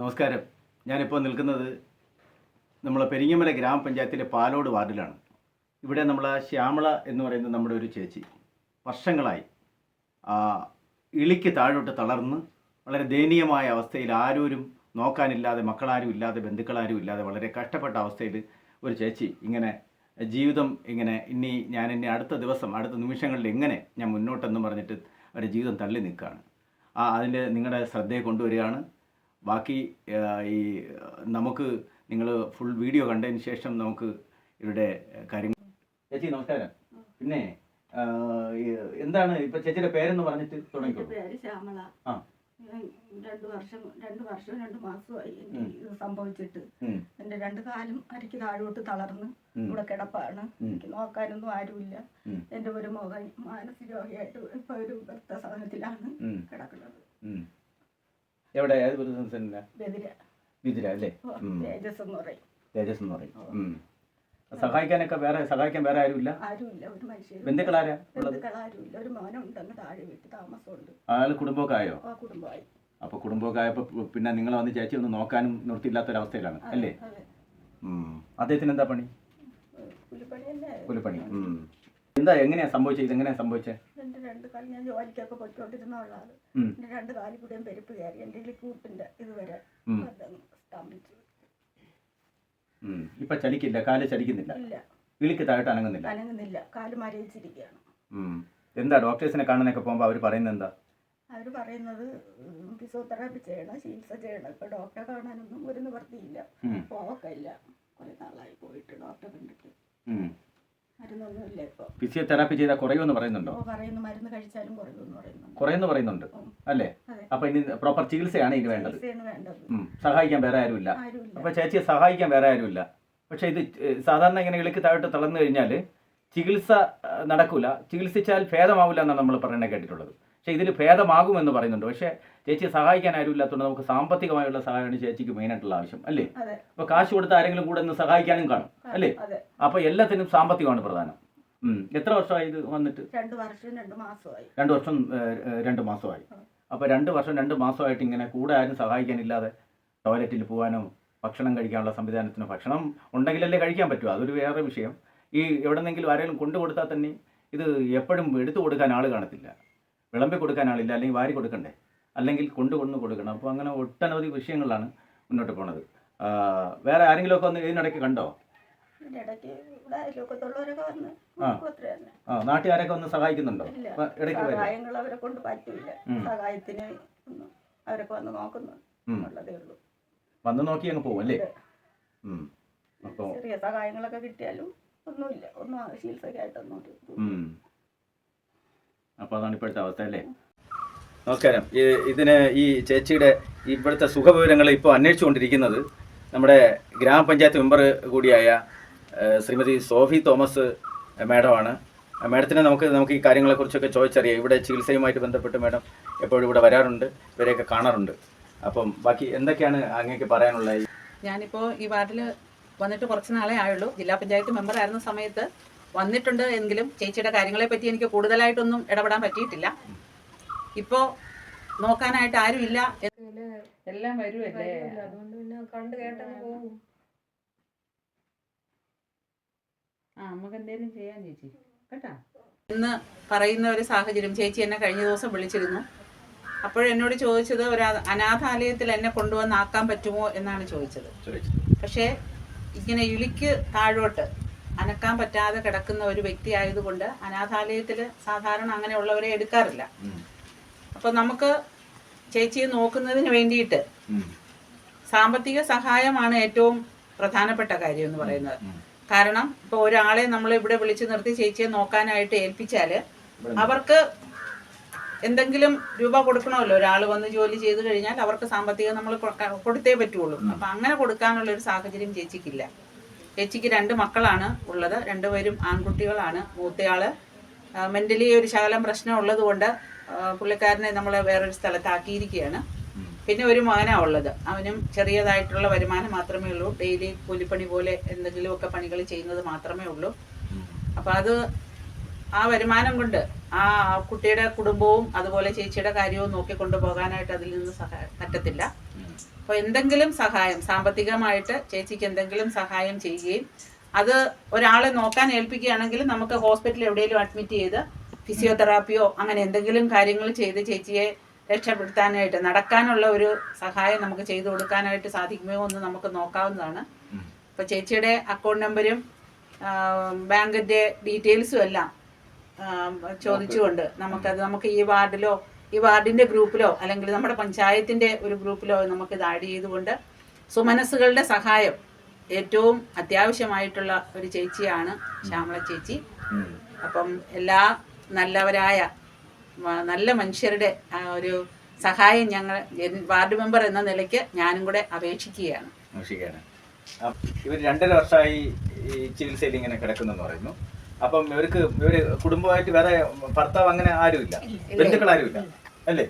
നമസ്കാരം. ഞാനിപ്പോൾ നിൽക്കുന്നത് നമ്മളെ പെരിങ്ങമല ഗ്രാമപഞ്ചായത്തിലെ പാലോട് വാർഡിലാണ്. ഇവിടെ നമ്മൾ ശ്യാമള എന്ന് പറയുന്ന നമ്മുടെ ഒരു ചേച്ചി വർഷങ്ങളായി ഇളിക്ക് താഴോട്ട് തളർന്ന് വളരെ ദയനീയമായ അവസ്ഥയിൽ ആരോരും നോക്കാനില്ലാതെ മക്കളാരും ഇല്ലാതെ ബന്ധുക്കളാരും ഇല്ലാതെ വളരെ കഷ്ടപ്പെട്ട അവസ്ഥയിൽ ഒരു ചേച്ചി ഇങ്ങനെ ജീവിതം ഇങ്ങനെ ഇനി ഞാൻ ഇനി അടുത്ത ദിവസം അടുത്ത നിമിഷങ്ങളിൽ എങ്ങനെ ഞാൻ മുന്നോട്ടെന്ന് പറഞ്ഞിട്ട് അവരുടെ ജീവിതം തള്ളി നിൽക്കുകയാണ്. ആ അതിന്റെ നിങ്ങളുടെ ശ്രദ്ധയെ കൊണ്ടുവരികയാണ്. ബാക്കി ഈ നമുക്ക് നിങ്ങൾ ഫുൾ വീഡിയോ കണ്ടതിന് ശേഷം നമുക്ക് ഇവരുടെ കാര്യങ്ങൾ ചേച്ചി നമസ്കാരം. പിന്നെ എന്താണ് ഇപ്പൊ ചേച്ചിയുടെ പേരെന്ന് പറഞ്ഞിട്ട് തുടങ്ങിക്കോളൂ. പേര് ശ്യാമള. ആ. രണ്ട് വർഷം രണ്ടു വർഷം രണ്ടു മാസമായി. ഇത് സംഭവിച്ചിട്ട്. എന്റെ രണ്ട് കാലും അരക്ക് താഴോട്ട് തളർന്ന് ഇവിടെ കിടപ്പാണ്. എനിക്ക് നോക്കാനൊന്നും ആരുമില്ല. എന്റെ ഒരു മകൻ മാനസിക രോഗിയായിട്ട് ഇപ്പൊ ഒരു വൃദ്ധസദനത്തിലാണ് ഉം, കിടക്കുന്നത്. എവിടെ? ഏത് ബിരുദ ബദിര. വിതിര അല്ലേ? ഉം. തേജസ് എന്ന് പറയും. തേജസ് എന്ന് പറയും. ഉം. സഹായിക്കാനൊക്കെ വേറെ സഹായിക്കാൻ വേറെ ആരുമില്ല? ആരുമില്ല. ഒരു മനുഷ്യരും ബന്ധുക്കളാരാ ഉള്ളത്? ബന്ധുക്കൾ ആരുമില്ല ഒരു മോനുണ്ട് അങ്ങ് താഴെ വീട്ടിൽ താമസമുണ്ട്. ആൾ കുടുംബമൊക്കെ ആയോ? ആ കുടുംബമായി. അപ്പൊ കുടുംബമൊക്കെ ആയപ്പോ പിന്നെ നിങ്ങളെ വന്ന് ചേച്ചി ഒന്ന് നോക്കാനും നിർത്തിയില്ലാത്തൊരവസ്ഥയിലാണ് അല്ലേ? അതെ. ഉം. അദ്ദേഹത്തിന് എന്താ പണി? പുലിപ്പണി തന്നെ. കൂലിപ്പണി ഉം. എന്താ എങ്ങനെയാ സംഭവിച്ചത്? ഇതെങ്ങനെയാ സംഭവിച്ചത് എന്റെ രണ്ട് കാലം ഞാൻ ജോലിക്കൊക്കെ പോയിക്കൊണ്ടിരുന്ന ആളാണ്. ഉം. എന്റെ രണ്ട് കാലി കൂടെയും പെരുപ്പ് കയറി. എന്റെ ഈ കൂട്ടിന്റെ ഇതുവരെ സ്തംഭിച്ചു. ഇപ്പൊ ചലിക്കില്ല? കാൽ ചലിക്കുന്നില്ല? ഇല്ല. വിളിക്ക് താഴോട്ട് അനങ്ങുന്നില്ല? അനങ്ങുന്നില്ല. കാൽ മരയിച്ചിരിക്കുകയാണ് എന്താ ഡോക്ടേഴ്സിനെ കാണാനൊക്കെ പോകുമ്പോൾ അവർ പറയുന്നത് എന്താ? അവർ പറയുന്നത് ഫിസിയോതെറാപ്പി ചെയ്യണം ചികിത്സ ചെയ്യണം. ഇപ്പൊ ഡോക്ടറെ കാണാനൊന്നും ഒരു നിവർത്തിയില്ല പോവൊക്കെ പോവക്കില്ല കുറെ നാളായി പോയിട്ട് ഡോക്ടറെ കണ്ടിട്ട്. ഫിസിയോതെറാപ്പി ചെയ്താൽ കുറയുമെന്ന് പറയുന്നുണ്ടോ? പറയുന്നു. മരുന്ന് കഴിച്ചാലും കുറയുമെന്ന് പറയുന്നുണ്ട്. കുറയുമെന്ന് പറയുന്നുണ്ട്. അല്ലേ. അപ്പൊ ഇനി പ്രോപ്പർ ചികിത്സയാണ് ഇനി വേണ്ടത്. ചികിത്സയാണ് വേണ്ടത്. ഉം. സഹായിക്കാൻ വേറെ ആരുമില്ല. ആരുമില്ല. അപ്പൊ ചേച്ചിയെ സഹായിക്കാൻ വേറെ ആരുമില്ല. പക്ഷെ ഇത് ഏഹ്, സാധാരണ ഇങ്ങനെ ഇളക്കി താഴോട്ട് തളർന്നു കഴിഞ്ഞാൽ ചികിത്സ ഏഹ്, നടക്കൂല. ചികിത്സിച്ചാൽ ഭേദമാവില്ല എന്നാണ് നമ്മൾ പറയുന്നത് കേട്ടിട്ടുള്ളത്. പക്ഷെ ഇതിൽ ഭേദമാകുമെന്ന് പറയുന്നുണ്ട്. പക്ഷേ ചേച്ചി സഹായിക്കാൻ ആരും ഇല്ലാത്തതുകൊണ്ട് നമുക്ക് സാമ്പത്തികമായുള്ള സഹായമാണ് ചേച്ചിക്ക് മെയിനായിട്ടുള്ള ആവശ്യം അല്ലേ? അതെ. അപ്പൊ കാശ് കൊടുത്ത ആരെങ്കിലും കൂടെ ഒന്ന് സഹായിക്കാനും കാണും അല്ലേ? അതെ. അപ്പൊ എല്ലാത്തിനും സാമ്പത്തികമാണ് പ്രധാനം. എത്ര വർഷമായി ഇത് വന്നിട്ട്? രണ്ട് വർഷം രണ്ടു മാസമായി. രണ്ട് വർഷം രണ്ട് മാസമായി. അപ്പോൾ രണ്ട് വർഷം രണ്ട് മാസമായിട്ട് ഇങ്ങനെ കൂടെ ആരും സഹായിക്കാനില്ലാതെ ടോയ്ലറ്റിൽ പോകാനോ ഭക്ഷണം കഴിക്കാനുള്ള സംവിധാനത്തിന് ഭക്ഷണം ഉണ്ടെങ്കിലല്ലേ കഴിക്കാൻ പറ്റുമോ അതൊരു വേറെ വിഷയം. ഈ എവിടെന്നെങ്കിലും ആരെങ്കിലും കൊണ്ടു കൊടുത്താൽ തന്നെ ഇത് എപ്പോഴും എടുത്തു കൊടുക്കാൻ ആൾ കാണത്തില്ല. വിളമ്പി കൊടുക്കാൻ ആളില്ല അല്ലെങ്കിൽ വാരി കൊടുക്കണ്ടേ? അല്ലെങ്കിൽ കൊണ്ടു കൊണ്ടു കൊടുക്കണം. അപ്പോൾ അങ്ങനെ ഒട്ടനവധി വിഷയങ്ങളാണ് മുന്നോട്ട് പോണത്. വേറെ ആരെങ്കിലുമൊക്കെ ഒന്ന് ഇതിനിടയ്ക്ക് കണ്ടോ? ആ. നാട്ടുകാരൊക്കെ ഒന്ന് സഹായിക്കുന്നുണ്ടോ? ഇടയ്ക്ക് അവരെ കൊണ്ട് പറ്റില്ല. സഹായത്തിന് അവരൊക്കെ വന്ന് നോക്കുന്നു. വന്ന് നോക്കി അങ്ങ് പോകും അല്ലേ? ചെറിയ സഹായങ്ങളൊക്കെ കിട്ടിയാലും ഒന്നുമില്ല. ഒന്നും ആ ചികിത്സക്കായിട്ടൊന്നും ഒരു ഇതും ഉം. അപ്പോൾ അതാണ് ഇപ്പോഴത്തെ അവസ്ഥ അല്ലേ? നമസ്കാരം. ഇതിന് ഈ ചേച്ചിയുടെ ഇവിടുത്തെ സുഖവിവരങ്ങൾ ഇപ്പോൾ അന്വേഷിച്ചുകൊണ്ടിരിക്കുന്നത് നമ്മുടെ ഗ്രാമപഞ്ചായത്ത് മെമ്പർ കൂടിയായ ശ്രീമതി സോഫി തോമസ് മാഡമാണ്. മാഡത്തിനെ നമുക്ക് നമുക്ക് ഈ കാര്യങ്ങളെക്കുറിച്ചൊക്കെ ചോദിച്ചറിയാം. ഇവിടെ ചികിത്സയുമായിട്ട് ബന്ധപ്പെട്ട് മാഡം എപ്പോഴും ഇവിടെ വരാറുണ്ട് ഇവരെയൊക്കെ കാണാറുണ്ട്. അപ്പം ബാക്കി എന്തൊക്കെയാണ് അങ്ങേക്ക് പറയാനുള്ളത്? ഞാനിപ്പോൾ ഈ വാർഡിൽ വന്നിട്ട് കുറച്ച് നാളേ ആയുള്ളൂ. ജില്ലാ പഞ്ചായത്ത് മെമ്പർ ആയിരുന്ന സമയത്ത് വന്നിട്ടുണ്ട് എങ്കിലും ചേച്ചിയുടെ കാര്യങ്ങളെ പറ്റി എനിക്ക് കൂടുതലായിട്ടൊന്നും ഇടപെടാൻ പറ്റിയിട്ടില്ല. ഇപ്പോ നോക്കാനായിട്ട് ആരും ഇല്ല എല്ലാം വരുമല്ലേ അതുകൊണ്ട് പിന്നെ കണ്ടു കേട്ടങ്ങ് പോകും. ആ നമുക്ക് എന്തെങ്കിലും ചെയ്യാൻ ചേച്ചി. കേട്ടാ? എന്ന് പറയുന്ന ഒരു സാഹചര്യം ചേച്ചി എന്നെ കഴിഞ്ഞ ദിവസം വിളിച്ചിരുന്നു. അപ്പോഴെന്നോട് ചോദിച്ചത് ഒരു അനാഥാലയത്തിൽ എന്നെ കൊണ്ടുവന്ന് ആക്കാൻ പറ്റുമോ എന്നാണ് ചോദിച്ചത്. പക്ഷേ ഇങ്ങനെ ഇളിക്ക് താഴോട്ട് അനക്കാൻ പറ്റാതെ കിടക്കുന്ന ഒരു വ്യക്തി ആയതുകൊണ്ട് അനാഥാലയത്തിൽ സാധാരണ അങ്ങനെയുള്ളവരെ എടുക്കാറില്ല. അപ്പോൾ നമുക്ക് ചേച്ചിയെ നോക്കുന്നതിന് വേണ്ടിയിട്ട് സാമ്പത്തിക സഹായമാണ് ഏറ്റവും പ്രധാനപ്പെട്ട കാര്യം എന്ന് പറയുന്നത്. കാരണം ഇപ്പോൾ ഒരാളെ നമ്മൾ ഇവിടെ വിളിച്ചു നിർത്തി ചേച്ചിയെ നോക്കാനായിട്ട് ഏൽപ്പിച്ചാൽ അവർക്ക് എന്തെങ്കിലും രൂപ കൊടുക്കണമല്ലോ. ഒരാൾ വന്ന് ജോലി ചെയ്ത് കഴിഞ്ഞാൽ അവർക്ക് സാമ്പത്തികം നമ്മൾ കൊടുത്തേ പറ്റുള്ളൂ. അപ്പം അങ്ങനെ കൊടുക്കാനുള്ള ഒരു സാഹചര്യം ചേച്ചിക്കില്ല. ചേച്ചിക്ക് രണ്ട് മക്കളാണ് ഉള്ളത്. രണ്ടുപേരും ആൺകുട്ടികളാണ്. മൂത്തയാൾ മെന്റലി ഒരു ശകലം പ്രശ്നം ഉള്ളത് കൊണ്ട് പുള്ളിക്കാരനെ നമ്മൾ വേറൊരു സ്ഥലത്താക്കിയിരിക്കുകയാണ്. പിന്നെ ഒരു മകനാണ് ഉള്ളത്. അവനും ചെറിയതായിട്ടുള്ള വരുമാനം മാത്രമേ ഉള്ളൂ. ഡെയിലി കൂലിപ്പണി പോലെ എന്തെങ്കിലുമൊക്കെ പണികൾ ചെയ്യുന്നത് മാത്രമേ ഉള്ളൂ. അപ്പം അത് ആ വരുമാനം കൊണ്ട് ആ കുട്ടിയുടെ കുടുംബവും അതുപോലെ ചേച്ചിയുടെ കാര്യവും നോക്കിക്കൊണ്ടു പോകാനായിട്ട് അതിൽ നിന്ന് സഹ പറ്റത്തില്ല. അപ്പോൾ എന്തെങ്കിലും സഹായം സാമ്പത്തികമായിട്ട് ചേച്ചിക്ക് എന്തെങ്കിലും സഹായം ചെയ്യുകയും അത് ഒരാളെ നോക്കാൻ ഏൽപ്പിക്കുകയാണെങ്കിൽ നമുക്ക് ഹോസ്പിറ്റലിൽ എവിടെയെങ്കിലും അഡ്മിറ്റ് ചെയ്ത് ഫിസിയോതെറാപ്പിയോ അങ്ങനെ എന്തെങ്കിലും കാര്യങ്ങൾ ചെയ്ത് ചേച്ചിയെ രക്ഷപ്പെടുത്താനായിട്ട് നടക്കാനുള്ള ഒരു സഹായം നമുക്ക് ചെയ്തു കൊടുക്കാനായിട്ട് സാധിക്കുമോ എന്ന് നമുക്ക് നോക്കാവുന്നതാണ്. അപ്പോൾ ചേച്ചിയുടെ അക്കൗണ്ട് നമ്പരും ബാങ്കിന്റെ ഡീറ്റെയിൽസും എല്ലാം ചോദിച്ചുകൊണ്ട് നമുക്കത് നമുക്ക് ഈ വാർഡിലോ ഈ വാർഡിന്റെ ഗ്രൂപ്പിലോ അല്ലെങ്കിൽ നമ്മുടെ പഞ്ചായത്തിന്റെ ഒരു ഗ്രൂപ്പിലോ നമുക്ക് ഇത് ആഡ് ചെയ്തുകൊണ്ട് സുമനസ്സുകളുടെ സഹായം ഏറ്റവും അത്യാവശ്യമായിട്ടുള്ള ഒരു ചേച്ചിയാണ് ശ്യാമള ചേച്ചി. അപ്പം എല്ലാ നല്ലവരായ നല്ല മനുഷ്യരുടെ ഒരു സഹായം ഞങ്ങൾ വാർഡ് മെമ്പർ എന്ന നിലയ്ക്ക് ഞാനും കൂടെ അപേക്ഷിക്കുകയാണ്. ഇവർ രണ്ടര വർഷമായി ഈ ചികിത്സയിൽ ഇങ്ങനെ കിടക്കുന്നെന്ന് പറയുന്നു. അപ്പം ഇവർക്ക് ഇവർ കുടുംബമായിട്ട് വേറെ ഭർത്താവ് അങ്ങനെ ആരുമില്ല? ബന്ധുക്കൾ ആരുമില്ല അല്ലേ?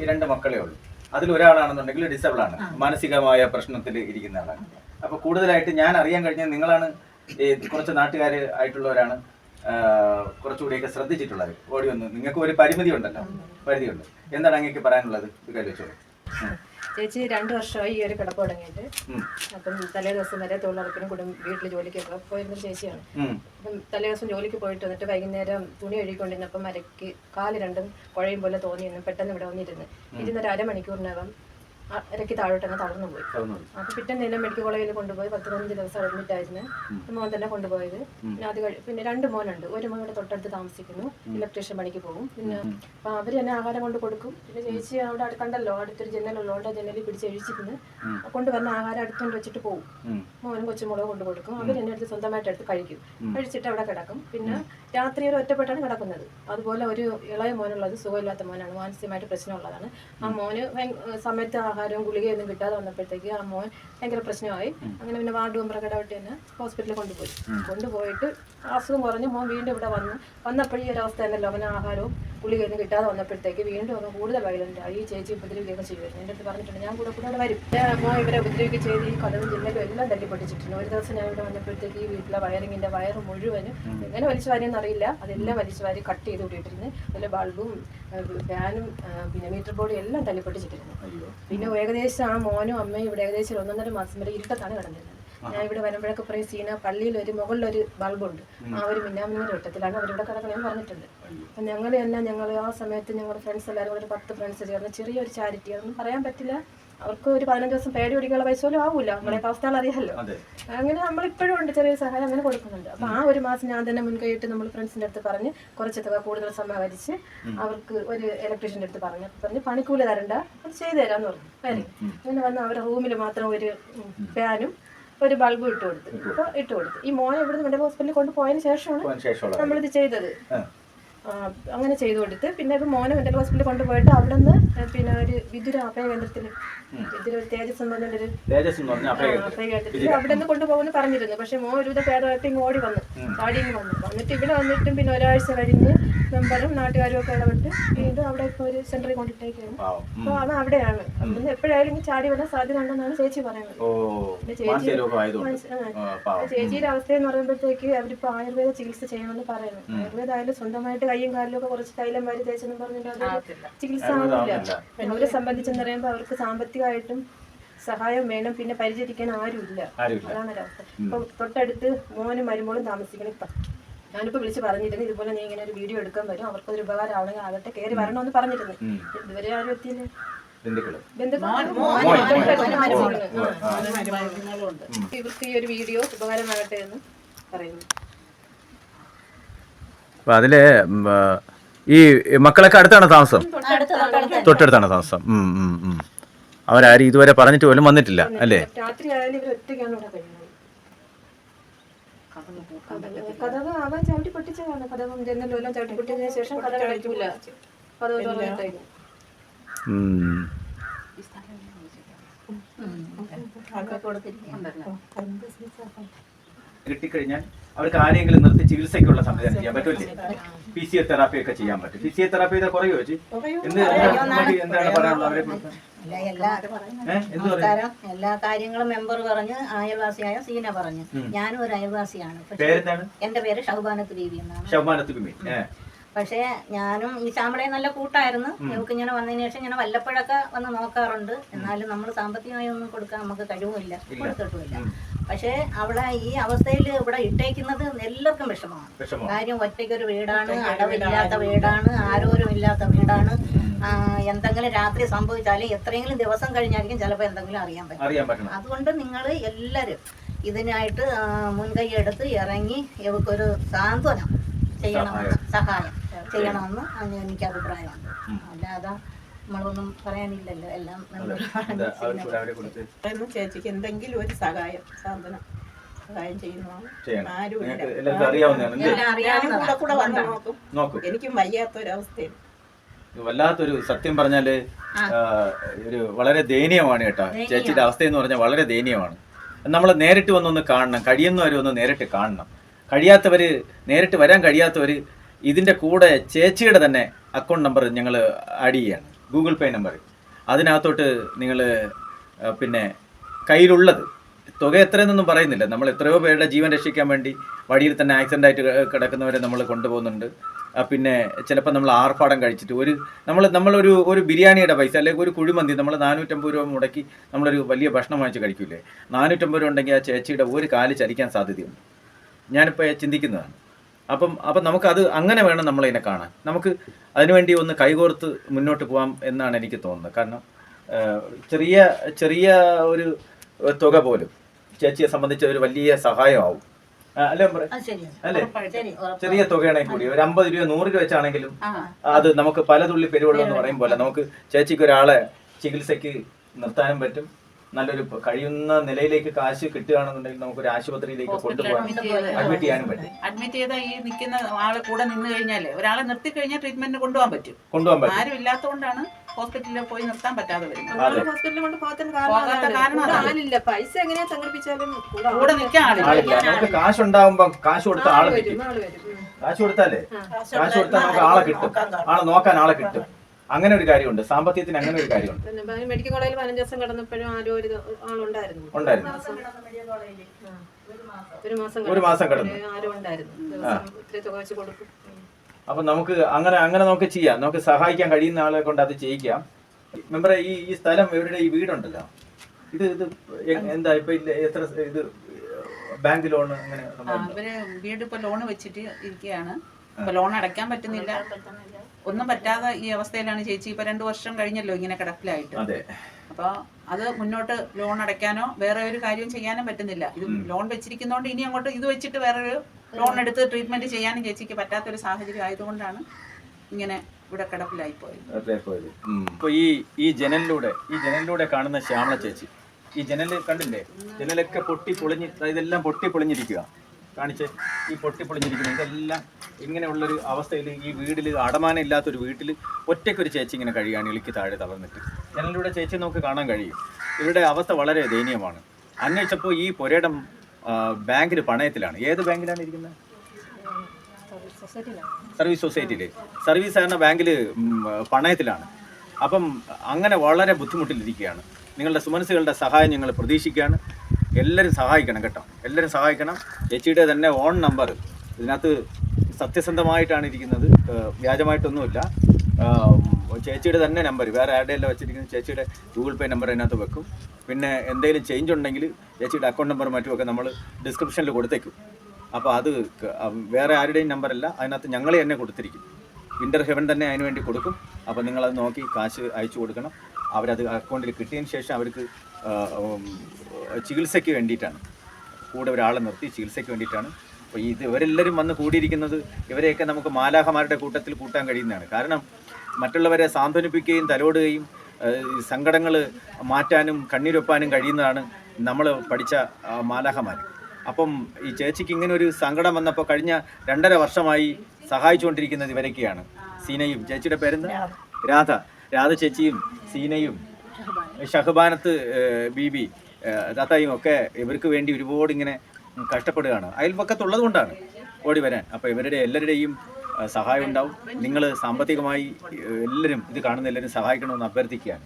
ഈ രണ്ട് മക്കളേ ഉള്ളൂ. അതിൽ ഒരാളാണെന്നുണ്ടെങ്കിൽ ഡിസേബിൾ ആണ്. മാനസികമായ പ്രശ്നത്തിൽ ഇരിക്കുന്ന ആളാണ്. അപ്പൊ കൂടുതലായിട്ട് ഞാൻ അറിയാൻ കഴിഞ്ഞാൽ നിങ്ങളാണ് ഈ കുറച്ച് നാട്ടുകാർ ആയിട്ടുള്ളവരാണ്. കുറച്ചുകൂടിയൊക്കെ ശ്രദ്ധിച്ചിട്ടുള്ളത്. ഓടി വന്ന്. നിങ്ങൾക്ക് ഒരു പരിമിതി ഉണ്ടല്ലോ പരിധിയുണ്ട്. എന്താണ് അങ്ങേക്ക് പറയാനുള്ളത്? ഇത് കൈവച്ചോളൂ. ചേച്ചി രണ്ട് വർഷമായി ഈ ഒരു കിടപ്പ് തുടങ്ങിയിട്ട്. അപ്പം തലേ ദിവസം വരെ തൊഴിലുറപ്പിനും കുടുംബ വീട്ടിൽ ജോലിക്കൊക്കെ പോയിരുന്ന ചേച്ചിയാണ്. അപ്പം തലേ ദിവസം ജോലിക്ക് പോയിട്ട് വന്നിട്ട് വൈകുന്നേരം തുണി എഴുതിക്കൊണ്ടിരുന്നപ്പം മരക്ക് കാൽ രണ്ടും കുഴയും പോലെ തോന്നിയിരുന്നു പെട്ടെന്ന് ഇവിടെ വന്നിരുന്ന് ഇരുന്നൊരു അരമണിക്കൂറിനകം ഇരയ്ക്ക് താഴോട്ട് തന്നെ തളർന്നു പോയി. അപ്പൊ പിറ്റേ പിറ്റേന്ന് തന്നെ മെഡിക്കൽ കോളേജിൽ കൊണ്ടുപോയി പത്ത് പതിനഞ്ച് ദിവസം അഡ്മിറ്റ് ആയിരുന്നു മോൻ തന്നെ കൊണ്ടുപോയത്. പിന്നെ അത് പിന്നെ രണ്ട് മോനുണ്ട്. ഒരു മോൻ ഇവിടെ തൊട്ടടുത്ത് താമസിക്കുന്നു. ഇലക്ട്രീഷ്യൻ പണിക്ക് പോകും. പിന്നെ അപ്പൊ അവർ തന്നെ ആഹാരം കൊണ്ട് കൊടുക്കും. പിന്നെ ചേച്ചി അവിടെ അടുക്കണ്ടല്ലോ അടുത്തൊരു ജനലുള്ളതുകൊണ്ട് ആ ജനലിൽ പിടിച്ച് എഴിച്ചിരുന്ന് കൊണ്ടുവന്ന ആഹാരം അടുത്തുകൊണ്ട് വെച്ചിട്ട് പോകും. മോനും കൊച്ചുമുളക് കൊണ്ട് കൊടുക്കും. അവർ എന്നെ അടുത്ത് സ്വന്തമായിട്ട് എടുത്ത് കഴിക്കും. കഴിച്ചിട്ട് അവിടെ കിടക്കും. പിന്നെ രാത്രി ഒരു ഒറ്റപ്പെട്ടാണ് കിടക്കുന്നത്. അതുപോലെ ഒരു ഇളയ മോനുള്ളത് സുഖമില്ലാത്ത മോനാണ് മാനസികമായിട്ട് പ്രശ്നമുള്ളതാണ്. ആ മോന് സമയത്ത് ആഹാരവും ഗുളികയൊന്നും കിട്ടാതെ വന്നപ്പോഴത്തേക്ക് ആ മോൻ ഭയങ്കര പ്രശ്നമായി. അങ്ങനെ പിന്നെ വാർഡ് മെമ്പർ ഇടപെട്ട് തന്നെ ഹോസ്പിറ്റലിൽ കൊണ്ടുപോയി. കൊണ്ടുപോയിട്ട് അസുഖം കുറഞ്ഞ് മോൻ വീണ്ടും ഇവിടെ വന്നു. വന്നപ്പോഴും ഈ ഒരു അവസ്ഥ തന്നെ ലോകന ആഹാരവും ഗുളികയൊന്നും കിട്ടാതെ വന്നപ്പോഴത്തേക്ക് വീണ്ടും ഒന്ന് കൂടുതൽ വയലന്റ് ആയി. ഈ ചേച്ചി ഉപദ്രവിക്കുകയൊക്കെ ചെയ്യുമായിരുന്നു എന്റെ അടുത്ത് പറഞ്ഞിട്ടുണ്ട് ഞാൻ കൂടെ കൂടെ വരും. മോൻ ഇവരെ ഉപദ്രവിക്കുക ചെയ്ത് ഈ കഥവും ജില്ലയിലും എല്ലാം തല്ലിപ്പൊട്ടിച്ചിട്ടുണ്ട്. ഒരു ദിവസം ഞാൻ ഇവിടെ വന്നപ്പോഴത്തേക്ക് ഈ വീട്ടിലെ വയറിങ്ങിന്റെ വയർ മുഴുവനും എങ്ങനെ വലിച്ചു വാരിയെന്ന് അറിയില്ല. അതെല്ലാം വലിച്ചു വാരി കട്ട് ചെയ്ത് വിട്ടിട്ടിരുന്നു അതിലെ ബൾബും ഫാനും പിന്നെ മീറ്റർ ബോർഡും എല്ലാം തല്ലിപ്പൊട്ടിച്ചിട്ടിരുന്നു. പിന്നെ ഏകദേശം ആ മോനും അമ്മയും ഇവിടെ ഏകദേശം ഒന്നൊന്നര മാസം വരെ ഇരുട്ടത്താണ് കിടന്നിരുന്നത്. ഞാൻ ഇവിടെ വരുമ്പോഴൊക്കെ പറയും സീന പള്ളിയിൽ ഒരു മുകളിലൊരു ബൾബുണ്ട്. ആ ഒരു മിന്നാമിന്നിന്റെ വെട്ടത്തിലാണ് അവരിവിടെ കിടക്കണമെന്ന് പറഞ്ഞിട്ടുണ്ട്. അപ്പം ഞങ്ങൾ തന്നെ ഞങ്ങൾ ആ സമയത്ത് ഞങ്ങളുടെ ഫ്രണ്ട്സ് എല്ലാവരും ഒരു പത്ത് ഫ്രണ്ട്സ് ചേർന്ന് ചെറിയൊരു ചാരിറ്റി അതൊന്നും പറയാൻ പറ്റില്ല. അവർക്ക് ഒരു പതിനഞ്ച് ദിവസം പേടി പിടിക്കാനുള്ള പൈസ പോലും ആവൂല. നമ്മളെ അവസ്ഥകൾ അറിയാമല്ലോ അങ്ങനെ നമ്മളിപ്പോഴും ഉണ്ട് ചെറിയ സഹായം അങ്ങനെ കൊടുക്കുന്നുണ്ട്. അപ്പൊ ആ ഒരു മാസം ഞാൻ തന്നെ മുൻകൈയിട്ട് നമ്മൾ ഫ്രണ്ട്സിന്റെ അടുത്ത് പറഞ്ഞ് കുറച്ച് തുക കൂടുതൽ സമാഹരിച്ച് അവർക്ക് ഒരു ഇലക്ട്രീഷ്യന്റെ അടുത്ത് പറഞ്ഞു. പറഞ്ഞ് പണിക്കൂലി തരണ്ട അത് ചെയ്തു തരാന്ന് പറഞ്ഞു. അങ്ങനെ വന്ന് അവരുടെ റൂമിൽ മാത്രം ഒരു ഫാനും ഒരു ബൾബ് ഇട്ട് കൊടുത്തു. അപ്പൊ ഇട്ട് കൊടുത്തു. ഈ മോനെ ഇവിടുന്ന് മെഡിക്കൽ ഹോസ്പിറ്റലിൽ കൊണ്ടുപോയതിന് ശേഷമാണ് നമ്മൾ ഇത് നമ്മളിത് ചെയ്തത്. അങ്ങനെ ചെയ്തു കൊടുത്ത്. പിന്നെ ഇപ്പൊ മോനെ മെന്റൽ ഹോസ്പിറ്റലിൽ കൊണ്ടുപോയിട്ട് അവിടെ നിന്ന് പിന്നെ ഒരു വിദുര അഭയ കേന്ദ്രത്തിന് വിദുര ഒരു തേജസ് എന്ന് പറഞ്ഞൊരു. അഭയ കേന്ദ്രത്തിൽ അവിടെ നിന്ന് കൊണ്ടുപോകുന്നു പറഞ്ഞിരുന്നു. പക്ഷെ മോൻ ഒരുവിധ ഭേദമായിട്ട് ഇങ്ങ് ഓടി വന്നു. ഓടി ഇങ്ങ് വന്നു. വന്നിട്ട് ഇവിടെ വന്നിട്ടും പിന്നെ ഒരാഴ്ച കഴിഞ്ഞ് മെമ്പറും നാട്ടുകാരും ഒക്കെ ഇടപെട്ട് വീണ്ടും അവിടെ ഇപ്പോൾ ഒരു സെന്ററിൽ കൊണ്ടിട്ടേക്കാണ് അപ്പൊ അപ്പോൾ അത് അവിടെയാണ്. എപ്പോഴായാലും ഇങ്ങനെ ചാടി വരാൻ സാധ്യത ഉണ്ടെന്നാണ് ചേച്ചി പറയുന്നത്. പിന്നെ ചേച്ചി- ചേച്ചിയുടെ അവസ്ഥ എന്ന് പറയുമ്പോഴത്തേക്ക് അവരിപ്പോ ആയുർവേദ ചികിത്സ ചെയ്യണമെന്ന് പറയുന്നു. ആയുർവേദം ആയാലും സ്വന്തമായിട്ട് കൈയും കാലിലും ഒക്കെ കുറച്ച് തൈലം വാരി തേച്ചെന്ന് പറഞ്ഞിട്ട് അത് ചികിത്സ ആവില്ല ആവില്ല. അവരെ സംബന്ധിച്ചെന്ന് പറയുമ്പോൾ അവർക്ക് സാമ്പത്തികമായിട്ടും സഹായം വേണം. പിന്നെ പരിചരിക്കാൻ ആരുമില്ല. ആരുമില്ല. അതാണ് ഒരവസ്ഥ. ഇപ്പൊ തൊട്ടടുത്ത് മോനും മരുമോളും താമസിക്കണം ഇപ്പൊ. ഞാനിപ്പോ വിളിച്ച് പറഞ്ഞിരുന്നു ഇതുപോലെ നീ ഇങ്ങനെ ഒരു വീഡിയോ എടുക്കാൻ വരും അവർക്ക് അവർക്കൊരു ഉപകാരം ആവണമെങ്കിൽ ആകട്ടെ കയറി വരണമെന്ന് പറഞ്ഞിരുന്നു. ഇതുവരെ ആരും എത്തിയില്ല. ഇവർക്ക് ഈ ഒരു വീഡിയോ ഉപകാരമാകട്ടെ എന്ന് പറയുന്നു. അപ്പൊ അതിൽ ഈ മക്കളൊക്കെ അടുത്താണ് താമസം? തൊട്ടടുത്താണ് താമസം. ഉം, ഉം, ഉം. അവരാരും ഇതുവരെ പറഞ്ഞിട്ട് പോലും വന്നിട്ടില്ല അല്ലേ? രാത്രി ആയാലും ഇവർ ഒറ്റയ്ക്കാണ് ഇവിടെ കഴിയുന്നത്. കഥവ് അവൻ ചവിട്ടി പൊട്ടിച്ചതാണ് കഥവും ജനലും എല്ലാം ചവിട്ടി പൊട്ടിച്ചതിന് ശേഷം കഥ കഴിക്കൂല ഉം. കിട്ടിക്കഴിഞ്ഞാൽ അവർക്ക് ആരെങ്കിലും നിർത്തി ചികിത്സയ്ക്കുള്ള സംവിധാനം ചെയ്യാൻ പറ്റില്ലേ ഫിസിയോതെറാപ്പി ഒക്കെ ചെയ്യാൻ പറ്റും. ഫിസിയോതെറാപ്പി ചെയ്താൽ കുറയോ? ചേച്ചി എന്ത് എന്താണ് പറയാനുള്ളത് അവരെ കുറിച്ച്? അല്ല, എല്ലാ എല്ലാ കാര്യങ്ങളും മെമ്പർ പറഞ്ഞ് അയൽവാസിയായ സീന പറഞ്ഞു. ഞാനും ഒരു അയൽവാസിയാണ്. പേരെന്താണ്? എന്റെ പേര് ഷൗബാനത്ത് ബീവി എന്നാണ്. ഷൗബാനത്ത് ഏഹ് പക്ഷേ ഞാനും ഈ ശാമ്പളയും നല്ല കൂട്ടായിരുന്നു. ഇവർക്ക് ഇങ്ങനെ വന്നതിന് ശേഷം ഇങ്ങനെ വല്ലപ്പോഴൊക്കെ വന്ന് നോക്കാറുണ്ട്. എന്നാലും നമ്മൾ സാമ്പത്തികമായി ഒന്നും കൊടുക്കാൻ നമുക്ക് കഴിവുമില്ല. കൊടുത്തിട്ടുമില്ല. പക്ഷേ അവളെ ഈ അവസ്ഥയിൽ ഇവിടെ ഇട്ടേക്കുന്നത് എല്ലാവർക്കും വിഷമമാണ്. വിഷമം കാര്യം ഒറ്റയ്ക്കൊരു വീടാണ് അടവില്ലാത്ത വീടാണ്. ആരോരും ഇല്ലാത്ത വീടാണ്. എന്തെങ്കിലും രാത്രി സംഭവിച്ചാലും എത്രയെങ്കിലും ദിവസം കഴിഞ്ഞായിരിക്കും ചിലപ്പോൾ എന്തെങ്കിലും അറിയാൻ പറ്റും. അതുകൊണ്ട് നിങ്ങൾ എല്ലാവരും ഇതിനായിട്ട് മുൻകൈ എടുത്ത് ഇറങ്ങി ഇവക്കൊരു സാന്ത്വനം ചെയ്യണമെന്ന് സഹായം. ചെയ്യണമെന്ന് എനിക്ക് അഭിപ്രായമാണ്. അല്ലാതെ നമ്മളൊന്നും പറയാനില്ലല്ലോ. എല്ലാം നമ്മളൊരു ചേച്ചിക്ക് എന്തെങ്കിലും ഒരു സഹായം സാധനം സഹായം ചെയ്യുന്നതാണ്. എനിക്കും വയ്യാത്തൊരവസ്ഥയാണ്. വല്ലാത്തൊരു സത്യം പറഞ്ഞാൽ ഒരു വളരെ ദയനീയമാണ് കേട്ടോ. ചേച്ചിയുടെ അവസ്ഥ എന്ന് പറഞ്ഞാൽ വളരെ ദയനീയമാണ്. നമ്മൾ നേരിട്ട് വന്നൊന്ന് കാണണം. കഴിയുന്നവരെ ഒന്ന് നേരിട്ട് കാണണം. കഴിയാത്തവര് നേരിട്ട് വരാൻ കഴിയാത്തവര് ഇതിന്റെ കൂടെ ചേച്ചിയുടെ തന്നെ അക്കൗണ്ട് നമ്പർ ഞങ്ങൾ ആഡ് ചെയ്യാണ്. ഗൂഗിൾ പേ നമ്പർ അതിനകത്തോട്ട് നിങ്ങൾ പിന്നെ കയ്യിലുള്ളത്. തുക എത്രയെന്നൊന്നും പറയുന്നില്ല. നമ്മൾ എത്രയോ പേരുടെ ജീവൻ രക്ഷിക്കാൻ വേണ്ടി വഴിയിൽ തന്നെ ആക്സിഡന്റ് ആയിട്ട് കിടക്കുന്നവരെ നമ്മൾ കൊണ്ടുപോകുന്നുണ്ട്. പിന്നെ ചിലപ്പോൾ നമ്മൾ ആർഭാടം കഴിച്ചിട്ട് ഒരു നമ്മൾ നമ്മളൊരു ഒരു ബിരിയാണിയുടെ പൈസ അല്ലെങ്കിൽ ഒരു കുഴിമന്തി നമ്മൾ നാനൂറ്റമ്പത് രൂപ മുടക്കി നമ്മളൊരു വലിയ ഭക്ഷണം വാങ്ങിച്ച് കഴിക്കൂലേ? നാനൂറ്റമ്പത് രൂപ ഉണ്ടെങ്കിൽ ആ ചേച്ചിയുടെ ഒരു കാൽ ചലിക്കാൻ സാധ്യതയുണ്ട്. ഞാനിപ്പോൾ ചിന്തിക്കുന്നതാണ്. അപ്പം അപ്പം നമുക്കത് അങ്ങനെ വേണം നമ്മളതിനെ കാണാൻ. നമുക്ക് അതിനുവേണ്ടി ഒന്ന് കൈകോർത്ത് മുന്നോട്ട് പോകാം എന്നാണ് എനിക്ക് തോന്നുന്നത്. കാരണം ചെറിയ ചെറിയ ഒരു തുക പോലും ചേച്ചിയെ സംബന്ധിച്ച ഒരു വലിയ സഹായമാവും. അല്ലേ ചെറിയ തുകയാണെങ്കിൽ കൂടി ഒരു അമ്പത് രൂപ നൂറ് രൂപ വെച്ചാണെങ്കിലും അത് നമുക്ക് പല തുള്ളി പെരുവെള്ളം എന്ന് പറയും പോലെ നമുക്ക് ചേച്ചിക്ക് ഒരാളെ ചികിത്സയ്ക്ക് നിർത്താനും പറ്റും. നല്ലൊരു കഴിയുന്ന നിലയിലേക്ക് കാശ് കിട്ടുകയാണെന്നുണ്ടെങ്കിൽ നമുക്ക് ഒരു ആശുപത്രിയിലേക്ക് കൊണ്ടുപോകാൻ അഡ്മിറ്റ് ചെയ്യാനും പറ്റും. അഡ്മിറ്റ് ചെയ്ത ഈ നിൽക്കുന്ന ആളെ കൂടെ നിന്ന് കഴിഞ്ഞാലേ ഒരാളെ നിർത്തി കഴിഞ്ഞാൽ ട്രീറ്റ്മെന്റിന് കൊണ്ടുപോകാൻ പറ്റും. കൊണ്ടുപോകാൻ പറ്റും. ആരും ഇല്ലാത്തതുകൊണ്ടാണ് ഹോസ്പിറ്റലിൽ പോയി നിർത്താൻ പറ്റാതെ വരുന്നത്. ഹോസ്പിറ്റലിൽ കൊണ്ട് പോകാത്ത കാരണം ആളില്ല. പൈസ എങ്ങനെയാ സംഘടിപ്പിച്ചാലും കൂടെ കൂടെ നിൽക്കാൻ ആളില്ല. നമുക്ക് കാശ് ഉണ്ടാവുമ്പം കാശ് കൊടുത്ത ആൾ. കാശ് കൊടുത്താലേ കാശ് കൊടുത്താൽ നമുക്ക് ആളെ കിട്ടും. ആളെ നോക്കാൻ ആളെ കിട്ടും. അങ്ങനെ ഒരു കാര്യമുണ്ട്. സാമ്പത്തികത്തിന് അങ്ങനെ ഒരു കാര്യമുണ്ട്. മെഡിക്കൽ കോളേജിൽ പതിനഞ്ച് ദിവസം കിടന്നപ്പോഴും ആരോ ഒരു ആളുണ്ടായിരുന്നു. ഉണ്ടായിരുന്നു. ഒരു മാസം ഒരു മാസം കിടന്നു. ആരും ഉണ്ടായിരുന്നു. അപ്പൊ നമുക്ക് അങ്ങനെ അങ്ങനെ നമുക്ക് ചെയ്യാം. നമുക്ക് സഹായിക്കാൻ കഴിയുന്ന ആളെ കൊണ്ട് അത് ചെയ്യിക്കാം. മെമ്പറെ ഈ ഈ സ്ഥലം ഇവരുടെ ഈ വീടുണ്ടല്ലോ. ഇത് ഇത് എന്താ ഇപ്പൊ എത്ര ഇത് ബാങ്ക് ലോൺ അങ്ങനെ വീട് ഇപ്പൊ ലോൺ വെച്ചിട്ട് ഇരിക്കുകയാണ് ഇപ്പൊ ലോൺ അടയ്ക്കാൻ പറ്റുന്നില്ല. ഒന്നും പറ്റാതെ ഈ അവസ്ഥയിലാണ് ചേച്ചി. ഇപ്പൊ രണ്ടു വർഷം കഴിഞ്ഞല്ലോ ഇങ്ങനെ കിടപ്പിലായിട്ട്. അതെ. അപ്പോൾ അത് മുന്നോട്ട് ലോൺ അടയ്ക്കാനോ വേറെ ഒരു കാര്യവും ചെയ്യാനും പറ്റുന്നില്ല. ഇത് ലോൺ വെച്ചിരിക്കുന്നതുകൊണ്ട് ഇനി അങ്ങോട്ട് ഇത് വെച്ചിട്ട് വേറൊരു ലോൺ എടുത്ത് ട്രീറ്റ്മെന്റ് ചെയ്യാനും ചേച്ചിക്ക് പറ്റാത്ത ഒരു സാഹചര്യം ആയതുകൊണ്ടാണ് ഇങ്ങനെ ഇവിടെ കിടപ്പിലായി പോയത്. അതെ പോയത്. ഇപ്പൊ ഈ ഈ ജനലിലൂടെ ഈ ജനലിലൂടെ കാണുന്ന ശ്യാമള ചേച്ചി ഈ ജനൽ കണ്ടില്ലേ? ജനലൊക്കെ പൊട്ടി പൊളിഞ്ഞ് ഇതെല്ലാം പൊട്ടി പൊളിഞ്ഞിരിക്കുക കാണിച്ച് ഈ പൊട്ടിപ്പൊളിഞ്ഞിരിക്കുന്നത്. ഇതെല്ലാം ഇങ്ങനെയുള്ളൊരു അവസ്ഥയിൽ ഈ വീട്ടിൽ അടമാനം ഇല്ലാത്തൊരു വീട്ടിൽ ഒറ്റയ്ക്കൊരു ചേച്ചി ഇങ്ങനെ കഴിയുകയാണ് ഇളിക്ക് താഴെ തളർന്നിട്ട്. ജനലിലൂടെ ചേച്ചി നമുക്ക് കാണാൻ കഴിയും. ഇവരുടെ അവസ്ഥ വളരെ ദയനീയമാണ്. അന്വേഷിച്ചപ്പോൾ ഈ പുരയിടം ബാങ്കിൽ പണയത്തിലാണ്. ഏത് ബാങ്കിലാണ് ഇരിക്കുന്നത്? സർവീസ് സൊസൈറ്റിയിൽ സർവീസ് സഹകരണ ബാങ്കിൽ പണയത്തിലാണ്. അപ്പം അങ്ങനെ വളരെ ബുദ്ധിമുട്ടിലിരിക്കുകയാണ്. നിങ്ങളുടെ സുമനസുകളുടെ സഹായം ഞങ്ങൾ പ്രതീക്ഷിക്കുകയാണ്. എല്ലാവരും സഹായിക്കണം കേട്ടോ. എല്ലാവരും സഹായിക്കണം. ചേച്ചിയുടെ തന്നെ ഓൺ നമ്പർ ഇതിനകത്ത് സത്യസന്ധമായിട്ടാണ് ഇരിക്കുന്നത്. വ്യാജമായിട്ടൊന്നുമില്ല. ചേച്ചിയുടെ തന്നെ നമ്പർ വേറെ ആരുടെയല്ല വെച്ചിരിക്കുന്നത് ചേച്ചിയുടെ ഗൂഗിൾ പേ നമ്പർ അതിനകത്ത് വെക്കും. പിന്നെ എന്തെങ്കിലും ചേഞ്ച് ഉണ്ടെങ്കിൽ ചേച്ചിയുടെ അക്കൗണ്ട് നമ്പർ മറ്റുമൊക്കെ നമ്മൾ ഡിസ്ക്രിപ്ഷനിൽ കൊടുത്തേക്കും. അപ്പോൾ അത് വേറെ ആരുടെയും നമ്പറല്ല അതിനകത്ത് ഞങ്ങളെ തന്നെ കൊടുത്തിരിക്കും. വിന്റർ ഹെവൻ തന്നെ അതിന് വേണ്ടി കൊടുക്കും. അപ്പോൾ നിങ്ങളത് നോക്കി കാശ് അയച്ചു കൊടുക്കണം. അവരത് അക്കൗണ്ടിൽ കിട്ടിയതിന് ശേഷം അവർക്ക് ചികിത്സയ്ക്ക് വേണ്ടിയിട്ടാണ്. കൂടെ ഒരാളെ നിർത്തി ചികിത്സയ്ക്ക് വേണ്ടിയിട്ടാണ്. അപ്പോൾ ഇത് ഇവരെല്ലാവരും വന്ന് കൂടിയിരിക്കുന്നത് ഇവരെയൊക്കെ നമുക്ക് മാലാഹമാരുടെ കൂട്ടത്തിൽ കൂട്ടാൻ കഴിയുന്നതാണ്. കാരണം മറ്റുള്ളവരെ സാന്ത്വനിപ്പിക്കുകയും തലോടുകയും സങ്കടങ്ങൾ മാറ്റാനും കണ്ണീരൊപ്പാനും കഴിയുന്നതാണ് നമ്മൾ പഠിച്ച മാലാഹമാർ അപ്പം ഈ ചേച്ചിക്ക് ഇങ്ങനെ ഒരു സങ്കടം വന്നപ്പോൾ കഴിഞ്ഞ രണ്ടര വർഷമായി സഹായിച്ചുകൊണ്ടിരിക്കുന്നത് ഇവരൊക്കെയാണ്. സീനയും. ചേച്ചിയുടെ പേരെന്താ? രാധ. രാധ ചേച്ചിയും സീനയും ഷഹബാനത്ത് ബീബി താത്തായും ഒക്കെ ഇവർക്ക് വേണ്ടി ഒരുപാട് ഇങ്ങനെ കഷ്ടപ്പെടുകയാണ്. അയൽപക്കത്തുള്ളത് കൊണ്ടാണ് ഓടി വരാൻ. അപ്പോൾ ഇവരുടെ എല്ലാവരുടെയും സഹായം ഉണ്ടാവും. നിങ്ങൾ സാമ്പത്തികമായി എല്ലാവരും ഇത് കാണുന്ന എല്ലാവരും സഹായിക്കണമെന്ന് അഭ്യർത്ഥിക്കുകയാണ്.